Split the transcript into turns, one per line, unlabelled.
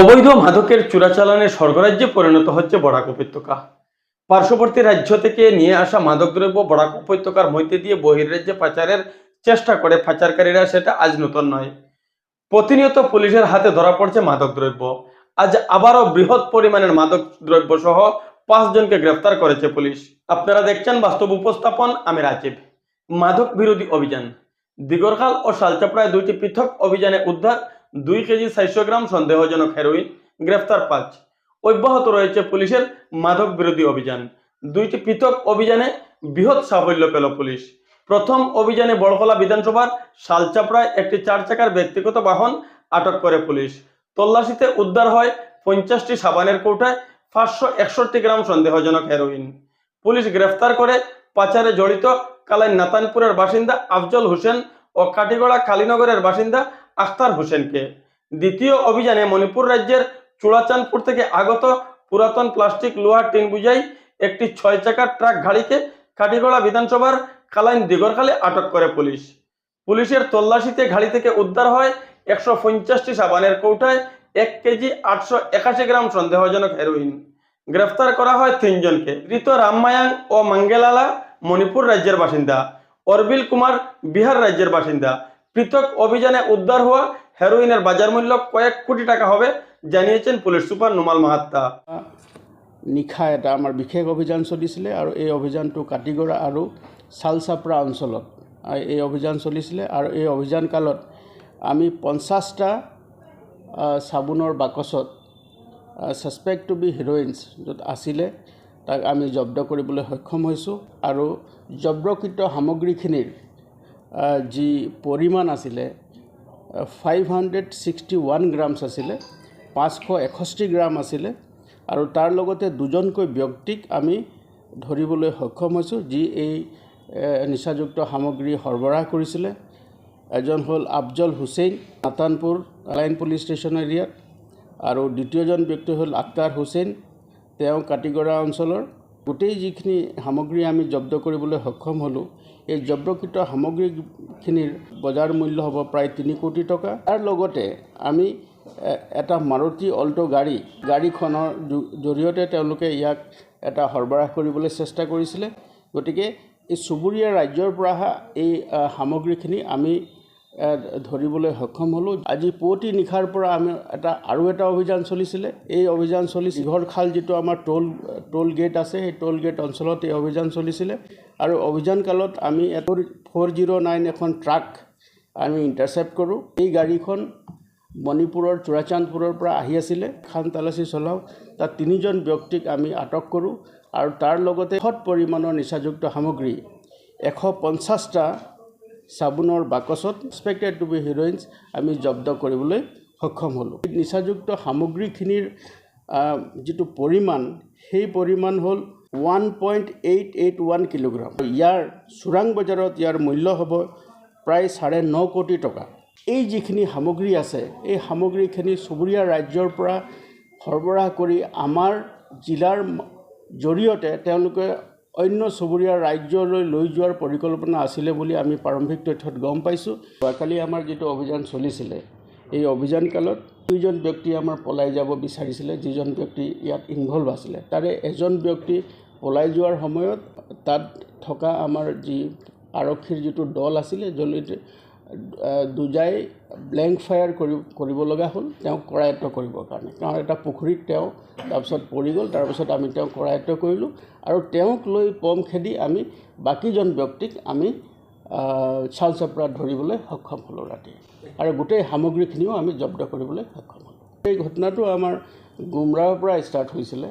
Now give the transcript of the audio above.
অবৈধ মাদকের চোরাচালানের স্বর্গরাজ্যে পরিণত হচ্ছে বরাক উপত্যকা। পার্শ্ববর্তী রাজ্য থেকে নিয়ে আসা মাদকদ্রব্য বরাক উপত্যকার মধ্যে দিয়ে বহির্রাজ্যে পাচারের চেষ্টা করে পাচারকারীরা সেটা আজ নতুন নয়। প্রতিনিয়ত পুলিশের হাতে ধরা পড়ছে মাদকদ্রব্য। আজ আবারও বৃহৎ পরিমাণের মাদক দ্রব্য সহ পাঁচজনকে গ্রেফতার করেছে পুলিশ। আপনারা দেখছেন বাস্তব উপস্থাপন, আমি রাজীব। মাদক বিরোধী অভিযান। দিগরখাল ও শালচাপড়ায় দুইটি পৃথক অভিযানে উদ্ধার দুই কেজি চারশো গ্রাম সন্দেহজনক হেরোইন গ্রেফতার পাঁচ। অব্যাহত রয়েছে পুলিশের মাদক বিরোধী অভিযান। দুইটি পৃথক অভিযানে বৃহৎ সাফল্য পেল পুলিশ। প্রথম অভিযানে বড়খলা বিধানসভার শালচাপড়ায় একটি চার চাকার ব্যক্তিগত বাহন আটক করে পুলিশ। তল্লাশিতে উদ্ধার হয় পঞ্চাশটি সাবানের কৌটায় পাঁচশো একষট্টি গ্রাম সন্দেহজনক হেরোইন পুলিশ গ্রেফতার করে পাচারে জড়িত কালাই নাতানপুরের বাসিন্দা আফজল হোসেন ও কাটিগড়া কালীনগরের বাসিন্দা আখতার হোসেনকে। দ্বিতীয় অভিযানে মণিপুর রাজ্যের চূড়াচাঁদপুর থেকে আগত পুরাতন প্লাস্টিক লোহার টিন বুঝাই একটি ছয় চাকার ট্রাক গাড়িকে কাটিগড়া বিধানসভার কালাইন দিগরখালে আটক করে পুলিশ। পুলিশের তল্লাশিতে গাড়ি থেকে উদ্ধার হয় একশো পঞ্চাশটি সাবানের কৌটায় এক কেজি আটশো একাশি গ্রাম সন্দেহজনক হেরোইন। গ্রেফতার করা হয় তিনজনকে। ঋত রামমায়াং ও মাঙ্গেলালা মণিপুর রাজ্যের বাসিন্দা। অরবিল কুমার বিহার রাজ্যের বাসিন্দা। পৃথক অভিযানে উদ্ধার হওয়া হেরোইনের বাজার মূল্য কয়েক কোটি টাকা হবে, জানিয়েছেন পুলিশ সুপার নুমাল মাহাত্তা।
নিশা এটা আমাৰ বিশেষ অভিযান চলিছিলে আৰু এই অভিযানটো কাটিগড়া আৰু চালচাপৰা অঞ্চলত। এই অভিযান চলিছিলে আৰু এই অভিযান কালত আমি পঞ্চাছটা চাবোনৰ বাকচত ছাছপেক্ট টু বি হিৰইনছ য'ত আছিলে, তাক আমি জব্দ কৰিবলৈ সক্ষম হৈছোঁ আৰু জব্দকৃত সামগ্ৰীখিনিৰ যি পৰিমাণ আছিলে five hundred sixty one grams আছিলে পাঁচশ এষষ্ঠি গ্ৰাম আছিলে আৰু তাৰ লগতে দুজনকৈ ব্যক্তিক আমি ধৰিবলৈ সক্ষম হৈছোঁ যি এই নিচাযুক্ত সামগ্ৰী সৰবৰাহ কৰিছিলে। এজন হ'ল Afzal Hussain Natanpur line police station এৰিয়াত আৰু দ্বিতীয়জন ব্যক্তি হ'ল আক্তাৰ হুছেইন। তেওঁ কাটিগড়া অঞ্চলৰ গোটেই যিখিনি সামগ্ৰী আমি জব্দ কৰিবলৈ সক্ষম হ'লোঁ এই জব্দকৃত সামগ্ৰীখিনিৰ বজাৰ মূল্য হ'ব প্ৰায় তিনি কোটি টকা। তাৰ লগতে আমি এটা মাৰুতি অল্ট' গাড়ী গাড়ীখনৰ জৰিয়তে তেওঁলোকে ইয়াক এটা সৰবৰাহ কৰিবলৈ চেষ্টা কৰিছিলে। গতিকে এই চুবুৰীয়া ৰাজ্যৰ পৰা অহা এই সামগ্ৰীখিনি আমি ধৰিবলৈ সক্ষম হ'লোঁ। আজি পুৱতি নিশাৰ পৰা আমি এটা আৰু এটা অভিযান চলিছিলে। এই অভিযান চলি দীঘলখাল যিটো আমাৰ টোল টোল গেট আছে সেই টোল গেট অঞ্চলত এই অভিযান চলিছিলে। আৰু অভিযান কালত আমি ফ'ৰ জিৰ' নাইন এখন ট্ৰাক আমি ইণ্টাৰচেপ্ট কৰোঁ। এই গাড়ীখন মণিপুৰৰ চূড়াচাঁদপুৰৰ পৰা আহি আছিলে। খান তালাচী চলাওঁ। তাত তিনিজন ব্যক্তিক আমি আটক কৰোঁ। আৰু তাৰ লগতে বৃহৎ পৰিমাণৰ নিচাযুক্ত সামগ্ৰী এশ পঞ্চাছটা চাবোনৰ বাকচত এক্সপেক্টেড টু বি হিৰইনছ আমি জব্দ কৰিবলৈ সক্ষম হ'লোঁ। নিচাযুক্ত সামগ্ৰীখিনিৰ যিটো পৰিমাণ সেই পৰিমাণ হ'ল one point eight eight one kilogram. ইয়াৰ চোৰাং বজাৰত ইয়াৰ মূল্য হ'ব প্ৰায় চাৰে ন কোটি টকা। এই যিখিনি সামগ্ৰী আছে এই সামগ্ৰীখিনি চুবুৰীয়া ৰাজ্যৰ পৰা সৰবৰাহ কৰি আমাৰ জিলাৰ জৰিয়তে তেওঁলোকে অন্য চুবুৰীয়া ৰাজ্যলৈ লৈ যোৱাৰ পৰিকল্পনা আছিলে বুলি আমি প্ৰাৰম্ভিক তথ্যত গম পাইছোঁ। যোৱাকালি আমাৰ যিটো অভিযান চলিছিলে এই অভিযান কালত দুইজন ব্যক্তি আমাৰ পলাই যাব বিচাৰিছিলে যিজন ব্যক্তি ইয়াত ইনভলভ আছিলে। তাৰে এজন ব্যক্তি পলাই যোৱাৰ সময়ত তাত থকা আমাৰ যি আৰক্ষীৰ যিটো দল আছিলে জলিতে দুজাই ব্লেংক ফায়াৰ কৰি কৰিব লগা হ'ল। তেওঁক কৰায়ত্ব কৰিবৰ কাৰণে। কাৰণ এটা পুখুৰীত তেওঁ তাৰপিছত পৰি গ'ল। তাৰপিছত আমি তেওঁক কৰায়ত্ব কৰিলোঁ আৰু তেওঁক লৈ পম খেদি আমি বাকীজন ব্যক্তিক আমি চাল চাপৰাত ধৰিবলৈ সক্ষম হ'লোঁ ৰাতি। আৰু গোটেই সামগ্ৰীখিনিও আমি জব্দ কৰিবলৈ সক্ষম হ'লোঁ। এই ঘটনাটো আমাৰ গুমৰাহৰ পৰা ষ্টাৰ্ট হৈছিলে।